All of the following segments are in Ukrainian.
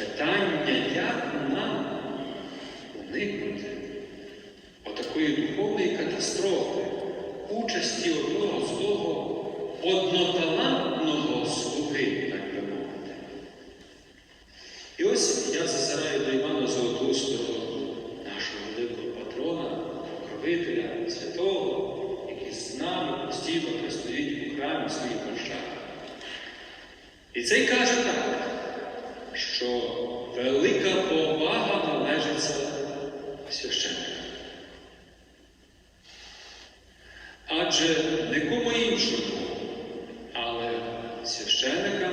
питання, як нам уникнути отакої духовної катастрофи, участі одного злого одноталантного слуги, так би мовити. І ось я зазираю до Івана Золотоустого, нашого великого патрона, покровителя, святого, який з нами постійно пристоїть у храмі своїх прощах. І цей каже так, що велика повага належиться священникам. Адже нікому іншому, але священникам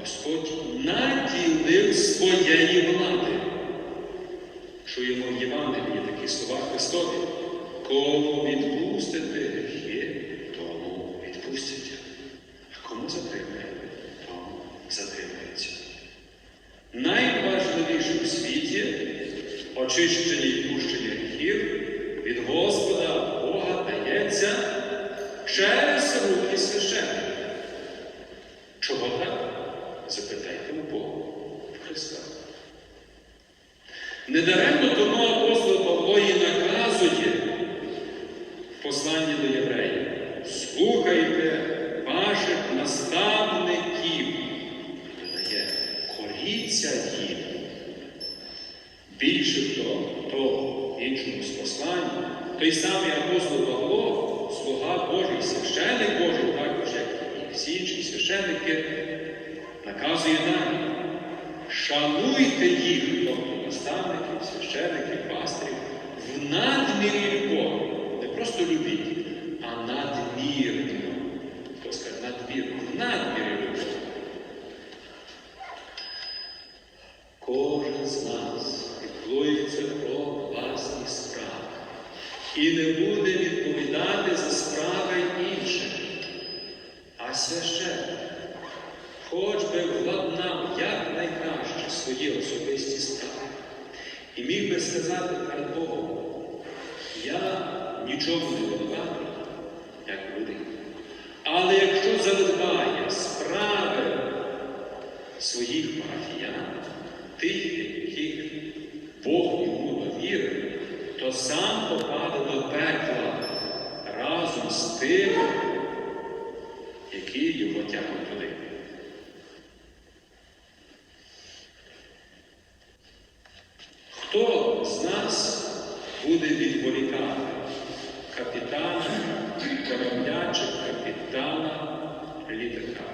Господь наділив своєї влади. Чуємо в Євангелії такі слова Христові. Кому відпустите гріхи, тому відпустять. А кому затримає, тому затримається. Найважливіше у світі очищення і пущення гріхів від Господа Бога дається через руки священника. Чого так? Запитайте у Бога в Христа. Недаремно тому апостол Павло і наказує в посланні до євреїв. Слухайте ваших наставників, коріться їм. Більше того, іншому спосланні, той самий апостол Павло, слуга Божий, священник Божий, також як і всі інші священники, наказує нам, шануйте їх, тобто наставників, священиків, пастирів, в надмірі любові. Не просто любіть, а надмірно. Хто скаже надмірно? В надмірі любові. Кожен з нас піклується про власні справи і не буде відповідати за справи інших. А священник, хоч би владнав якнайкраще свої особисті справи, і міг би сказати перед Богом, я нічого не винуватий, як людина. Але якщо задбає справи своїх парафіян, тих, яких Бог йому довірив, то сам попаде до пекла разом з тим, які його тягнуть туди. Хто з нас буде відволікати капітана корабля чи капітана літака?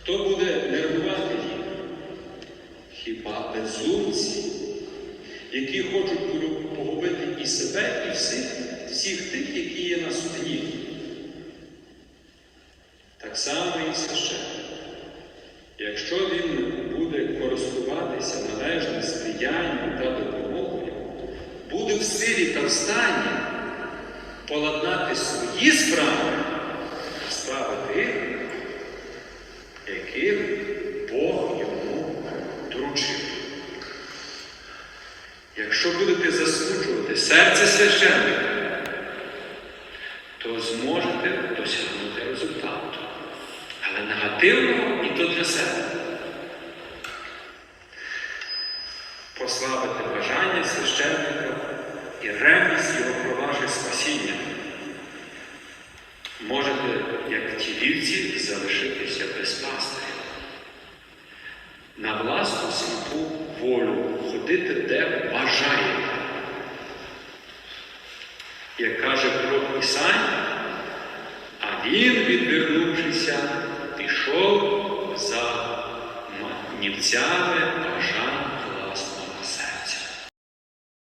Хто буде нервувати їх? Хіба безумці, які хочуть погубити і себе, і всіх, всіх тих, які є на судні? Так само і священник. Якщо він буде користуватися належним сприянням та допомогою, буде в силі та в стані поладнати свої справи, справи тих, яких Бог йому доручив. Якщо будете засмучувати серце священника, то зможете досягнути результату. Але негативного і то для себе. Прославити бажання священника і ревність його про ваше спасіння. Можете, як ті вівці, залишитися без пастиря. На власну сліпу волю ходити, де бажаєте. Як каже про Ісань, а він, відвернувшися, пішов за нівцями